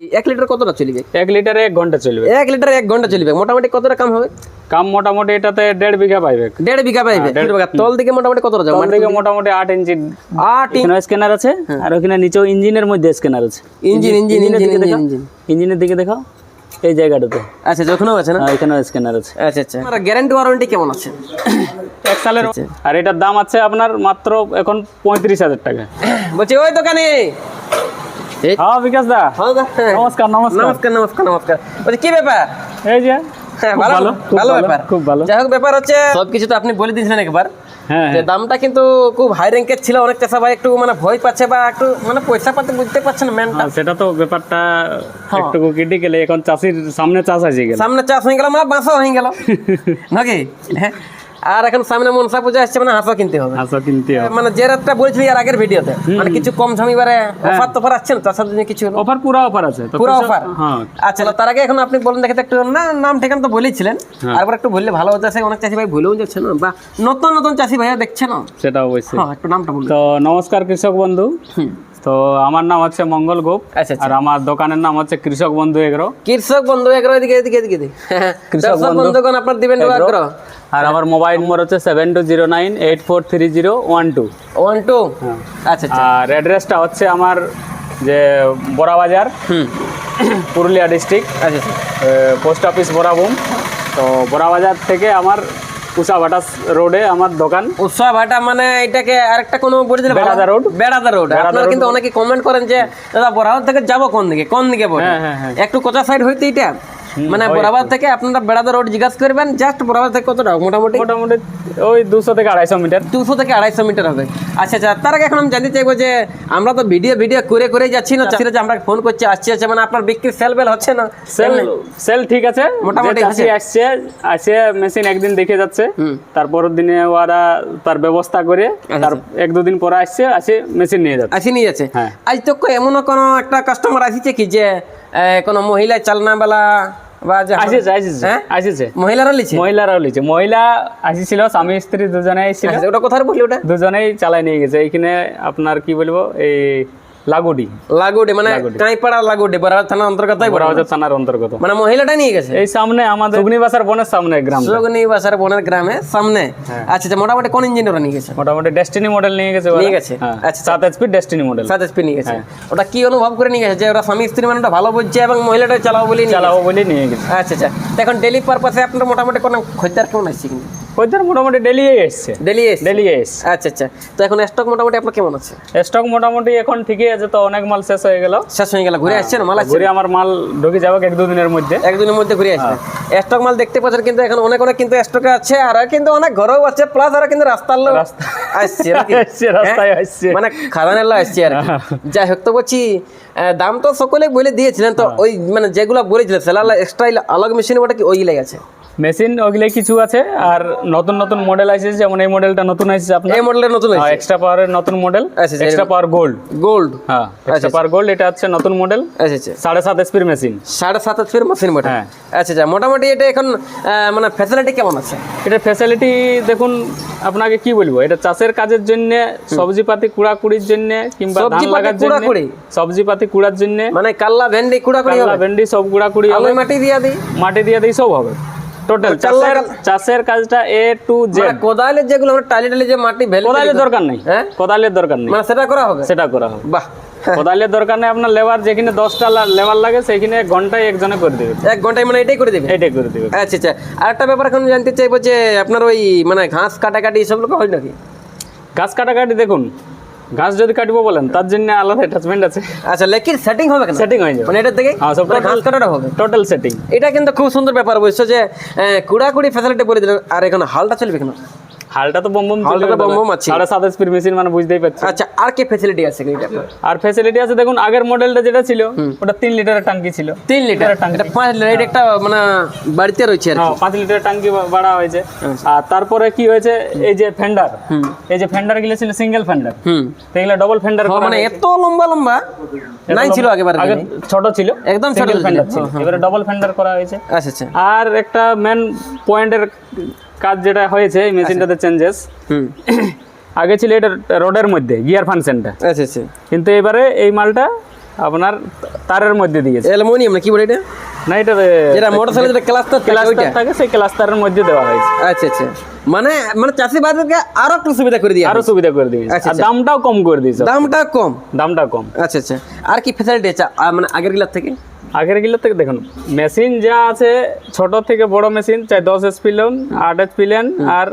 এক লিটার কতটা চলবে? এক লিটারে এক ঘণ্টা চলবে। এক লিটার এক ঘণ্টা চলবে। মোটামুটি কতটা কাম হবে? কাম মোটামুটি এটাতে দেড় বিঘা পাইবে। দেড় বিঘা পাইবে। তল দিকে মোটামুটি কতটা যাবে? ওখান থেকে মোটামুটি আট ইঞ্চি আট এখানে স্ক্যানার আছে আর ওখানে নিচেও ইঞ্জিনের মধ্যে স্ক্যানার আছে। ইঞ্জিন ইঞ্জিন ইঞ্জিন দিকে ইঞ্জিন। ইঞ্জিনের দিকে দেখাও। এই জায়গাটাতে। আচ্ছা যখনও আছে না? হ্যাঁ, এখানেও স্ক্যানার আছে। আচ্ছা আচ্ছা। আর গ্যারান্টি ওয়ারেন্টি কেমন আছে? এক সালের আর এটার দাম আছে আপনার মাত্র এখন পঁয়ত্রিশ হাজার টাকা। বলছি ওই দোকানে হ্যাঁ বিকাশ দা। হ্যাঁ দা, হ্যাঁ। নমস্কার নমস্কার। নমস্কার নমস্কার নমস্কার। কি ব্যাপার? এই যে হ্যাঁ, ভালো ভালো, খুব ভালো ভালো, ব্যাপার। খুব ভালো। যাই হোক ব্যাপার হচ্ছে সবকিছু তো আপনি বলে দিয়েছিলেন একবার। হ্যাঁ যে দামটা কিন্তু খুব হাই র্যাঙ্কের ছিল অনেক চাষা ভাই একটু মানে ভয় পাচ্ছে বা একটু মানে পয়সা পাতে বুঝতে পারছে না ম্যানটা হ্যাঁ, সেটা তো ব্যাপারটা হ্যাঁ। একটু ক্রিটিক্যাল এখন চাষির সামনে চাষ গেল। সামনে চাষ হয়ে গেল মানে বাঁশও হয়ে গেল। নাকি? হ্যাঁ। আর এখন সামনে মনসা পূজা আসছে মানে হাঁসও কিনতে হবে। হাঁসও কিনতে হবে। মানে যে রেটটা বলেছিলি আর আগের ভিডিওতে মানে কিছু কম ঝামিবারে অফার টফার আসছে না? চাষের জন্য কিছু অফার পুরো অফার আছে। তো পুরো অফার? হ্যাঁ। আচ্ছা তার আগে এখন আপনি বলেন দেখে তো একটু না নাম ঠিকানা তো বলেছিলেন আরেকবার একটু বললে ভালো হতো সে অনেক চাষি ভাই ভুলেও যাচ্ছে না বা নতুন নতুন চাষি ভাইয়া দেখছে না। সেটা অবশ্যই। হ্যাঁ একটু নামটা বলুন। তো নমস্কার কৃষক বন্ধু। তো আমার নাম হচ্ছে মঙ্গল গোপ আচ্ছা আচ্ছা। আর আমার দোকানের নাম হচ্ছে কৃষক বন্ধু এগ্রো। কৃষক বন্ধু এগারো এদিকে এদিকে এদিকে কৃষক বন্ধু। বন্ধুগণ আপনার দিবেন আগ্রহ আর আমার মোবাইল নম্বর হচ্ছে seven two zero nine eight four three zero one two one two আচ্ছা আচ্ছা। আর অ্যাড্রেসটা হচ্ছে আমার যে বড়াবাজার হুম। পুরুলিয়া ডিস্ট্রিক্ট আচ্ছা পোস্ট অফিস বরাবুম তো বড়াবাজার থেকে আমার উষা বাটাস রোডে আমার দোকান। উষা ভাটা মানে এটাকে আরেকটা কোনো বলে দিলে বেড়াদা রোড। বেড়াদা রোড। আপনারা কিন্তু অনেকে কমেন্ট করেন যে দাদা বরাবর থেকে যাব কোন দিকে? কোন দিকে বলে হ্যাঁ, হ্যাঁ, হ্যাঁ। একটু কোথা সাইড হইতে এটা? মানে বরাবর থেকে আপনারা বেড়াদা রোড জিজ্ঞাসা করবেন জাস্ট বরাবর থেকে কতটা মোটামুটি মোটামুটি ওই দুশো থেকে আড়াইশো মিটার। দুশো থেকে আড়াইশো মিটার হবে। আচ্ছা আচ্ছা তার আগে এখন আমি জানতে চাইব যে আমরা তো ভিডিও ভিডিও করে করে যাচ্ছি না চাষিরা যে আমরা ফোন করছি আসছে আছে মানে আপনার বিক্রি সেল বেল হচ্ছে না? সেল সেল ঠিক আছে। মোটামুটি আসছে আসে মেশিন একদিন দেখে যাচ্ছে। তারপরের দিনে ওরা তার ব্যবস্থা করে তার এক দুদিন পরে আসছে আসে মেশিন নিয়ে যাচ্ছে। আসি নিয়ে যাচ্ছে। হ্যাঁ। আজ তো এমনও কোনো একটা কাস্টমার আসিছে কি যে কোনো মহিলা চালনা আপনার কি বলব এই লাগুডি। লাগুডে মানে কাঁইপাড়া লাগুডে বরাবর থানার অন্তর্গতই বড় থানার অন্তর্গত। মানে মহিলাটাই নিয়ে গেছে? এই সামনে আমাদের অগ্নিবাসার বনের সামনে গ্রাম যোগনী বাসার বনের গ্রামে সামনে? আচ্ছা আচ্ছা মোটামুটি কোন ইঞ্জিন ওরা নিয়ে গেছে? মোটামুটি ডেস্টিনি মডেল নিয়ে গেছে নিয়ে গেছে? হ্যাঁ, আচ্ছা সাত এইচপি ডেস্টিনি মডেল সাত নিয়ে গেছে। ওটা কি অনুভব করে নিয়ে গেছে যে ওরা স্বামী স্ত্রী মানে ওটা ভালো বুঝছে এবং মহিলাটা চালাবো বলে চালাবো বলে নিয়ে গেছে। গেছে। আচ্ছা আচ্ছা। এখন ডেলি পারপাসে আপনার মোটামুটি কোনো খদ্দার কেমন আসছে কিন্তু ওইটার মোটামুটি ডেলি এসছে। ডেলি ডেলি এসছে? আচ্ছা আচ্ছা। তো এখন স্টক মোটামুটি আপনার কেমন আছে? স্টক মোটামুটি এখন ঠিকই আছে তো অনেক মাল শেষ হয়ে গেল। শেষ হয়ে গেল। ঘুরে আসছে না মাল ঘুরে আমার মাল ঢুকে যাবে এক দুদিনের মধ্যে। একদিনের মধ্যে ঘুরে আসবে স্টক মাল দেখতে পাচ্ছেন কিন্তু এখন অনেক অনেক কিন্তু স্টকে আছে আর কিন্তু অনেক ঘরেও আছে প্লাস আর কিন্তু রাস্তার লোক আসছে আসছে, রাস্তায় হ্যাঁ? আসছে। মানে খাদানের লোক আসছে আর যাই হোক তো বলছি দাম তো সকলে বলে দিয়েছিলেন তো ওই মানে যেগুলো বলেছিলেন সেলার এক্সট্রা আলাগ মেশিন ওটা কি ওই লেগে আছে? মেশিন ওগুলো কিছু আছে আর নতুন নতুন মডেল আছে যেমন এই মডেলটা নতুন আসছে আপনার? এই মডেলের নতুন হয়েছে এক্সট্রা পাওয়ারের নতুন model extra power gold gold হ্যাঁ এক্সট্রা পাওয়ার গোল্ড এটা হচ্ছে নতুন মডেল আচ্ছা আচ্ছা সাড়ে সাত এসপির মেশিন সাড়ে সাত ফির মেশিন বটে। হ্যাঁ। আচ্ছা আচ্ছা মোটামুটি এটা এখন মানে ফ্যাসিলিটি কেমন আছে? এটা ফ্যাসিলিটি দেখুন আপনাকে কি বলব এটা চাষের কাজের জন্য সবজিপাতি কুড়াকুড়ির জন্য কিংবা ধান লাগার জন্য কুড়াকুড়ি? সবজিপাতি কুড়ার জন্য মানে কাল্লা ভেন্ডি কুড়া কুড়ি হবে? ভেন্ডি সব কুড়াকুড়ি হবে। আলু মাটি দিয়া দিই? মাটি দিয়ে দিই সব হবে। টোটাল চাষের চাষের কাজটা এ টু জেড মানে কোদালের যেগুলো আমরা টালি টালি যে মাটি ভেলে কোদালের দরকার নেই। হ্যাঁ? কোদালের দরকার নেই। মানে সেটা করা হবে? সেটা করা হবে। বাহ। কোদালের দরকার নেই আপনার লেবার যেখানে দশটা লেবার লাগে সেইখানে এক ঘন্টায় একজনে করে দেবে। এক ঘন্টায় মানে এটাই করে দেবে? এটাই করে দেবে। আচ্ছা আচ্ছা। আর একটা ব্যাপার এখন জানতে চাইব যে আপনার ওই মানে ঘাস কাটাকাটি এসব লোক হয় নাকি? ঘাস কাটাকাটি দেখুন ঘাস যদি কাটবো বলেন তার জন্য আলাদা অ্যাটাচমেন্ট আছে। আচ্ছা লেকিন সেটিং হবে কেন? সেটিং হয়ে যাবে মানে এটা থেকে হ্যাঁ, সব মানে ঘাস কাটাটা হবে? টোটাল সেটিং এটা কিন্তু খুব সুন্দর ব্যাপার বুঝছ যে কুড়াকুড়ি ফ্যাসিলিটি বলে দিলেন আর এখন হালটা চলবে কেন? হালটা তো বম বম হালটা তো বম বম আছে। সাড়ে সাত স্পিড মেশিন মানে বুঝতেই পারছি। আচ্ছা আর কি ফ্যাসিলিটি আছে এটা আর ফ্যাসিলিটি আছে দেখুন আগের মডেলটা যেটা ছিল ওটা তিন লিটারের টাঙ্কি ছিল। তিন লিটার? টাঙ্কি। এটা পাঁচ লিটার একটা মানে বাড়িতে রয়েছে আর। হ্যাঁ পাঁচ লিটারের টাঙ্কি বা- বাড়া হয়েছে। আর তারপরে কি হয়েছে এই যে ফেন্ডার এই যে ফেন্ডারগুলো ছিল সিঙ্গেল ফেন্ডার হুম। এগুলো ডবল ফেন্ডার মানে এত লম্বা লম্বা? নাই ছিল আগেবার আগে ছোট ছিল। একদম ছোট ছিল। ফেন্ডার ছিল। এবারে ডবল ফেন্ডার করা হয়েছে। আচ্ছা আচ্ছা। আর একটা মেন পয়েন্টের কাজ যেটা হয়েছে এই মেশিনটাতে চেঞ্জেস হুম। আগে ছিল এটা রোডের মধ্যে গিয়ার ফাংশনটা আচ্ছা আচ্ছা। কিন্তু এবারে এই মালটা আপনার তারের মধ্যে দিয়েছে। অ্যালুমিনিয়াম না কি বলে এটা? না এটা যেটা মোটরসাইকেল যেটা ক্লাস্টার ক্লাস্টার থাকে সেই ক্লাস্টারের মধ্যে দেওয়া হয়েছে। আচ্ছা আচ্ছা। মানে মানে চাষি বাজারকে আরও একটু সুবিধা করে দিয়ে আরও সুবিধা করে দিয়ে আচ্ছা, আর আচ্ছা। দামটাও কম করে দিয়েছে। দামটা কম? দামটা কম। আচ্ছা আচ্ছা। আর কি ফ্যাসিলিটি আছে মানে আগের গিলার থেকে? আগের গিলে থেকে দেখুন মেশিন যা আছে ছোট থেকে বড় মেশিন চাই দশ এস পিলেন আট এস পিলেন আর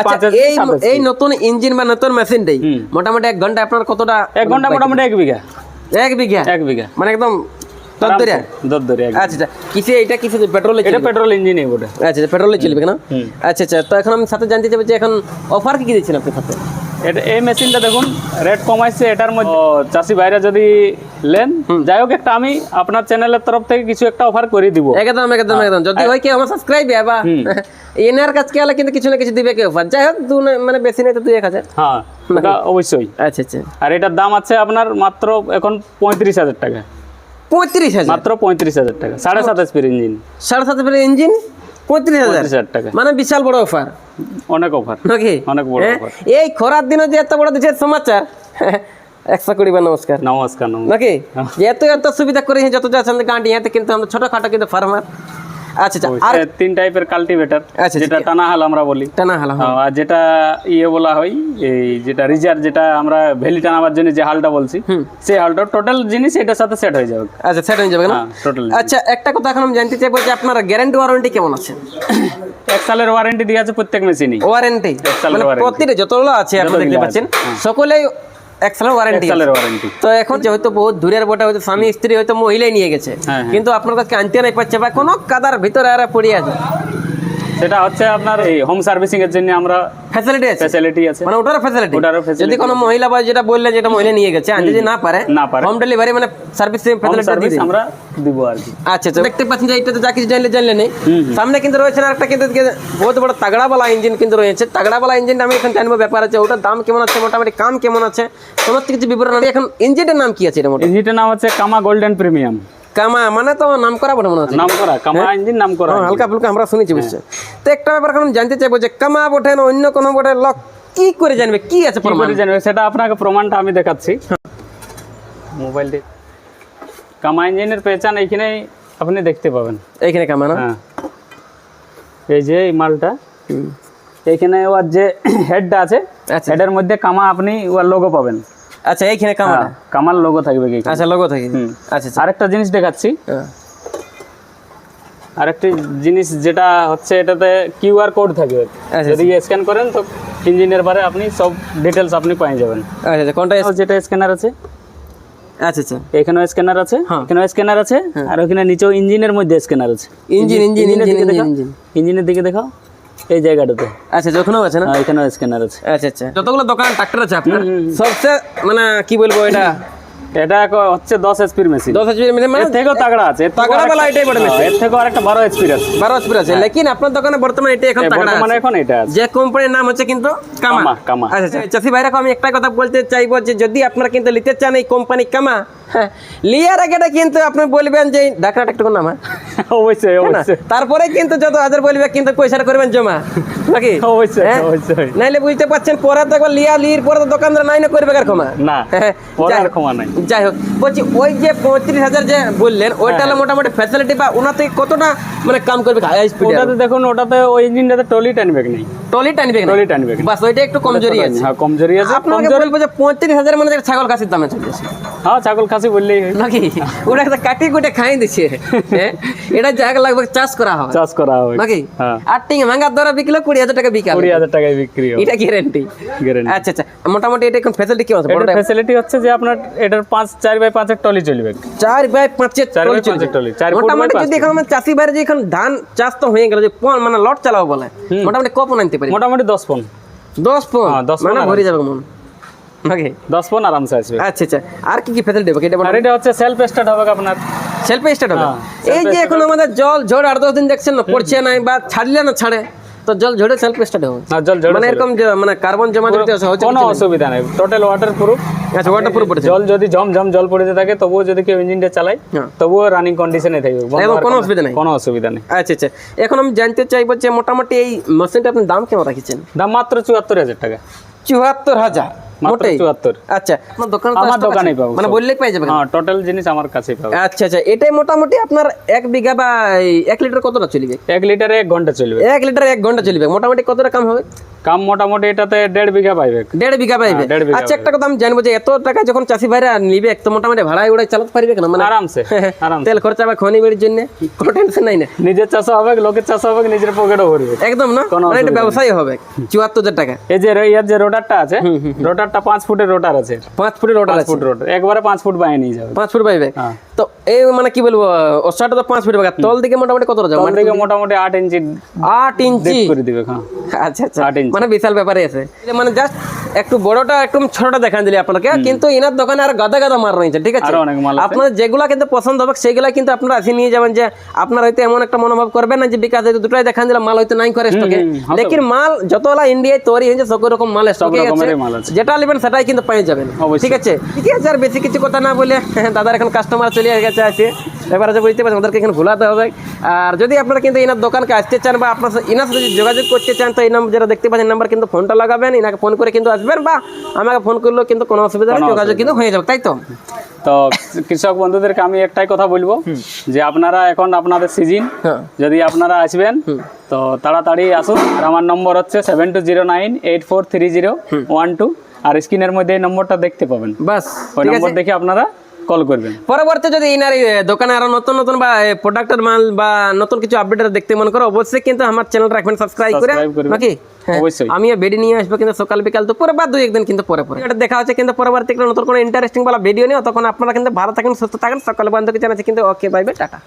আচ্ছা এই এই নতুন ইঞ্জিন বা নতুন মেশিনটাই। মোটামুটি এক ঘণ্টা আপনার কতটা এক ঘণ্টা মোটামুটি এক বিঘা। এক বিঘা? এক বিঘা। মানে একদম আচ্ছা আচ্ছা। কিসে এটা কিসে পেট্রোলে এটা পেট্রোল ইঞ্জিনই বটে। আচ্ছা পেট্রোলে চলবে না আচ্ছা আচ্ছা। তো এখন আমি সাথে জানতে চাইব যে এখন অফার কি কি দিচ্ছেন আপনি সাথে? এটা এই মেশিনটা দেখুন রেট কমাইছে এটার মধ্যে চাষি ভাইরা যদি লেন যাই হোক একটা আমি আপনার চ্যানেলের তরফ থেকে কিছু একটা অফার করে দিব। একদম একদম একদম। যদি হয় কি আমার সাবস্ক্রাইব বা এনার কাছে গেলে কিন্তু কিছু না কিছু দিবে কি অফার যাই হোক দু মানে বেশি নেই তো দুই এক হাজার। হ্যাঁ অবশ্যই। আচ্ছা আচ্ছা। আর এটার দাম আছে আপনার মাত্র এখন পঁয়ত্রিশ হাজার টাকা। পঁয়ত্রিশ হাজার? মাত্র পঁয়ত্রিশ হাজার টাকা সাড়ে সাতাশ পির ইঞ্জিন। সাড়ে সাত হাজার ইঞ্জিন? পঁয়ত্রিশ হাজার? টাকা। মানে বিশাল বড় অফার অনেক অফার নাকি? অনেক বড় হ্যাঁ? অফার এই খরার দিনে যে এত বড় দেশের সমাচার? একশো কোটি নমস্কার। নমস্কার নমস্কার। নাকি? এত এত সুবিধা করে যত যাচ্ছেন গাঁটি ইয়াতে কিন্তু আমরা ছোটখাটো কিন্তু ফার্মার আচ্ছা আচ্ছা আর তিন টাইপের কাল্টিভেটার আচ্ছা, যেটা টানা আমরা বলি। টানা হ্যাঁ, আর যেটা ইয়ে বলা হয় এই যেটা রিজার্ভ যেটা আমরা ভ্যালি টানাবার জন্য যে হালটা বলছি সেই হালটা টোটাল জিনিস এটার সাথে সেট হয়ে যাবে। আচ্ছা সেট হয়ে যাবে না? হ্যাঁ টোটাল আচ্ছা একটা কথা এখন আমি জানতে চাইব যে আপনার গ্যারান্টি ওয়ারেন্টি কেমন আছে? এক সালের ওয়ারেন্টি দিয়ে আছে প্রত্যেক মেশিনই ওয়ারেন্টি মানে প্রতিটা যতগুলো আছে আপনি দেখতে পাচ্ছেন সকলেই এক সালের ওয়ারেন্টি সালের ওয়ারেন্টি তো এখন যে হয়তো বহুত দূরের বটে হয়তো স্বামী স্ত্রী হয়তো মহিলাই নিয়ে গেছে। হ্যাঁ, হ্যাঁ। কিন্তু আপনার কাছে আনতে নাই পাচ্ছে বা কোনো কাদার ভিতরে আর পড়ে আছে সেটা হচ্ছে আপনার এই হোম সার্ভিসিং এর জন্য আমরা ফ্যাসিলিটি আছে? ফ্যাসিলিটি আছে। মানে ওটারও ফ্যাসিলিটি ওটারও facility যদি কোনো মহিলা বা যেটা বললেন যেটা মহিলা নিয়ে গেছে আর যদি না পারে না পারে। হোম ডেলিভারি মানে সার্ভিস ফ্যাসিলিটি আমরা দিব আর কি। আচ্ছা আচ্ছা দেখতে পাচ্ছেন যে এটা তো যা কিছু জানলে জানলে নেই। সামনে কিন্তু রয়েছে না একটা কিন্তু বহুত বড় তাগড়াওয়ালা ইঞ্জিন কিন্তু রয়েছে। তাগড়াওয়ালা ইঞ্জিনটা আমি এখন জানব ব্যাপার আছে ওটার দাম কেমন আছে মোটামুটি কাম কেমন আছে সমস্ত কিছু বিবরণ আমি এখন ইঞ্জিনের নাম কি আছে এটা মোটামুটি? ইঞ্জিনটার নাম হচ্ছে কামা গোল্ডেন প্রিমিয়াম কামা মানে তো নাম করা বটে মনে হচ্ছে। নাম করা কামা ইঞ্জিন নাম করা হ্যাঁ, হালকা ফুলকা আমরা শুনেছি বুঝছে? তো একটা ব্যাপার আমি জানতে চাইব যে কামা বটে না অন্য কোনো বটে লক কি করে জানবে? কি আছে প্রমাণ? জানবে? সেটা আপনাকে প্রমাণটা আমি দেখাচ্ছি। মোবাইল দিয়ে কামা ইঞ্জিনের পেহচান এইখানে আপনি দেখতে পাবেন। এইখানে কামা না? হ্যাঁ। এই যে এই মালটা এইখানে ওর যে হেডটা আছে আচ্ছা। হেডের মধ্যে কামা আপনি ওর লোগো পাবেন। আচ্ছা এইখানে কামা হ্যাঁ, কামার লোগো থাকবে কি আচ্ছা লোগো থাকে হুম। আচ্ছা আচ্ছা। আরেকটা জিনিস দেখাচ্ছি। হ্যাঁ। আরেকটি জিনিস যেটা হচ্ছে এটাতে কিউআর কোড থাকবে। আচ্ছা, যদি স্ক্যান করেন তো ইঞ্জিনের বারে আপনি সব ডিটেলস আপনি পেয়ে যাবেন। আচ্ছা আচ্ছা কোনটা যেটা স্ক্যানার আছে। আচ্ছা আচ্ছা। এখানেও স্ক্যানার আছে হ্যাঁ। এখানেও স্ক্যানার আছে আর ওখানে নিচেও ইঞ্জিনের মধ্যে স্ক্যানার আছে। ইঞ্জিন ইঞ্জিন ইঞ্জিনের দিকে ইঞ্জিন ইঞ্জিনের দিকে দেখাও। এই জায়গাটাতে। আচ্ছা যখনও আছে না? হ্যাঁ, এখানেও স্ক্যানার আছে। আচ্ছা আচ্ছা। যতগুলো দোকান ট্রাক্টর আছে আপনার? সবচেয়ে মানে কি বলব এটা? এটা হচ্ছে দশ এসপির মেশিন দশ এইচপি মানে থেকেও তাগড়া আছে। তাগড়া বলা এটাই বড় হ্যাঁ, এর থেকেও আরেকটা বারো এসপির আছে। বারো এইচপি আছে। লেকিন আপনার দোকানে বর্তমানে এটা এখন তাগড়া বর্তমানে আছে। এখন এটা আছে। যে কোম্পানির নাম হচ্ছে কিন্তু কামা। কামা। আচ্ছা আচ্ছা। চাষি ভাইরাকে আমি একটাই কথা বলতে চাইব যে যদি আপনারা কিন্তু নিতে চান এই কোম্পানি কামা হ্যাঁ লিয়ার আগেটা কিন্তু আপনি বলবেন যে ডাকনাটা একটু নামা। অবশ্যই অবশ্যই। তারপরে কিন্তু যত হাজার বলবে কিন্তু পয়সাটা করবেন জমা। নাকি? অবশ্যই হ্যাঁ? অবশ্যই। নাইলে বুঝতে পারছেন পরে তো একবার লিয়া লির পরে তো দোকানদার নাই না করবে কার ক্ষমা? না হ্যাঁ, পরে যাই আর হোক। ক্ষমা নাই। যাই হোক। বলছি ওই যে পঁয়ত্রিশ হাজার যে বললেন ওইটা হলো মোটামুটি ফ্যাসিলিটি বা ওনাতে কতটা মানে কাম করবে ওটাতে দেখুন ওটাতে ওই ইঞ্জিনটাতে টলি টানবে নেই? টলি টানবে না টলি টানবে বাস ওইটা একটু কমজোরি আছে। হ্যাঁ কমজোরি আছে। আপনাকে বলব যে পঁয়ত্রিশ হাজার মানে ছাগল দামে চলতেছে হ্যাঁ ছাগল খাসি বললেই হয়। নাকি? ওটা একটা কাটি কুটে খাই দিচ্ছে হ্যাঁ? এটা জায়গা লাগবে চাষ করা হবে। চাষ করা হবে। নাকি? হ্যাঁ। আর টিং ভাঙার দ্বারা বিকলে কুড়ি হাজার টাকা বিকাল কুড়ি হাজার টাকায় বিক্রি হবে। এটা গ্যারেন্টি গ্যারেন্টি আচ্ছা আচ্ছা। মোটামুটি এটা এখন ফ্যাসিলিটি কি আছে? বড়টা ফ্যাসিলিটি হচ্ছে যে আপনার এটার পাঁচ চার বাই পাঁচের টলি চলবে। চার বাই পাঁচের চার টলি চলছে। বাই মোটামুটি যদি এখন আমার চাষি বাইরে যে এখন ধান চাষ তো হয়ে গেল যে মানে লট চালাবো বলে মোটামুটি কপন আনতে পারি। মোটামুটি দশ পন। দশ পন? হ্যাঁ, মানে ভরে যাবে মন। ওকে দশ পন আরামসে আসবে। আচ্ছা আচ্ছা। আর কি কি ফেসিলিটি হবে? এটা এটা হচ্ছে সেলফ স্টার্ট হবে আপনার? সেলফ স্টার্ট হবে? হ্যাঁ, এই যে এখন আমাদের জল ঝড় আর দশ দিন দেখছেন না পড়ছে না বা ছাড়লে না ছাড়ে তো জল ঝড়ে সেলফ স্টার্ট হবে। আর জল ঝড়ে মানে এরকম মানে কার্বন জমা হচ্ছে কোনো অসুবিধা নাই। টোটাল ওয়াটার প্রুফ আচ্ছা ওয়াটার পুরো পড়েছে। জল যদি ঝমঝম জল পড়তে থাকে তবুও যদি কেউ ইঞ্জিনটা চালায় হ্যাঁ। তবুও রানিং কন্ডিশনে থাকবে। হওয়ার কোনো অসুবিধা নেই। কোনো অসুবিধা নেই। আচ্ছা আচ্ছা। এখন আমি জানতে চাইব যে মোটামুটি এই মেশিনটা আপনি দাম কেমন রাখছেন? দাম মাত্র চুয়াত্তর হাজার টাকা। চুয়াত্তর হাজার? চুয়াত্তর। আচ্ছা আপনার দোকানে তো আমার দোকানেই পাবো মানে। বললেই যাবে। হ্যাঁ টোটাল জিনিস আমার কাছেই পাবে। আচ্ছা আচ্ছা। এটাই মোটামুটি আপনার এক বিঘা বা এক লিটার কতটা চলবে? এক লিটারে এক ঘণ্টা চলবে। এক লিটার এক ঘণ্টা চলবে। মোটামুটি কতটা কাম হবে? কাম মোটামুটি এটাতে দেড় বিঘা পাইবে। দেড় বিঘা পাইবে? হ্যাঁ, আচ্ছা একটা কথা আমি জানব যে এত টাকা যখন চাষি ভাইরা নিবে তো মোটামুটি ভাড়ায় উড়াই চালাতে পারবে কেন? মানে আরামসে আরাম তেল খরচা বা খনি বেড়ির জন্য কোনো টেনশন নাই না। নিজের চাষ হবে লোকের চাষ হবে নিজের পকেটও ভরবে। একদম না? মানে এটা ব্যবসায়ী হবে। চুয়াত্তর হাজার টাকা। এই যে ইয়ার যে রোটারটা আছে রোটারটা পাঁচ ফুটের রোটার আছে। পাঁচ ফুটের আছে। ফুট রোটার একবারে পাঁচ ফুট বাইরে নিয়ে যাবে। পাঁচ ফুট পাইবে হ্যাঁ। তো এই মানে কি বলব ওসাটা তো পাঁচ ফিট পাকা তল দিকে মোটামুটি কত যাবে মানে দিকে মোটামুটি আট ইঞ্চি আট ইঞ্চি? করে দিবে হ্যাঁ। আচ্ছা আচ্ছা। মানে বিশাল ব্যাপারে আছে। মানে জাস্ট একটু বড়টা একটু ছোটটা দেখান দিলি আপনাকে। কিন্তু এনার দোকানে আর গাদা গাদা মাল রয়েছে ঠিক আছে? আপনার যেগুলা কিন্তু পছন্দ হবে সেগুলা কিন্তু আপনারা আসি নিয়ে যাবেন যে আপনার হয়তো এমন একটা মনোভাব করবেন না যে বিকাশ হয়তো দুটাই দেখান দিলাম মাল হয়তো নাই করে স্টকে লেকিন মাল যতলা ইন্ডিয়ায় তৈরি হয়েছে সব রকম মাল স্টকে আছে। যেটা নেবেন সেটাই কিন্তু পেয়ে যাবেন ঠিক আছে? ঠিক আছে আর বেশি কিছু কথা না বলে দাদার এখন কাস্টমার চলে গেছে আছে এবার আছে বুঝতে পারছেন ওদেরকে এখানে ভুলাতে হবে। আর যদি আপনারা কিন্তু এনার দোকানকে আসতে চান বা আপনার এনার সাথে যোগাযোগ করতে চান তো এই নাম্বার যেটা দেখতে পাচ্ছেন নাম্বার কিন্তু ফোনটা লাগাবেন। এনাকে ফোন করে কিন্তু আসবেন বা আমাকে ফোন করলেও কিন্তু কোনো অসুবিধা নেই যোগাযোগ কিন্তু হয়ে যাবে তাই তো? তো কৃষক বন্ধুদেরকে আমি একটাই কথা বলব যে আপনারা এখন আপনাদের সিজন হ্যাঁ। যদি আপনারা আসবেন তো তাড়াতাড়ি আসুন। আর আমার নম্বর হচ্ছে seven two zero nine eight four three zero one two আর স্ক্রিনের মধ্যে এই নম্বরটা দেখতে পাবেন। বাস ওই নম্বর দেখে আপনারা কল করবেন। পরবর্তী যদি এনার দোকানে আরও নতুন নতুন বা প্রোডাক্টের মাল বা নতুন কিছু আপডেট দেখতে মনে করো অবশ্যই কিন্তু আমার চ্যানেল রাখবেন সাবস্ক্রাইব করে। নাকি? হ্যাঁ, অবশ্যই। আমিও বেডি নিয়ে আসব কিন্তু সকাল বিকাল তো পরে বা দুই একদিন কিন্তু পরে পরে। এটা দেখা হচ্ছে কিন্তু পরবর্তী নতুন কোনো ইন্টারেস্টিং বলা ভিডিও নিয়ে। তখন আপনারা কিন্তু ভালো থাকেন সুস্থ থাকেন। সকাল বন্ধুকে জানাচ্ছি কিন্তু ওকে বাইবে টাটা।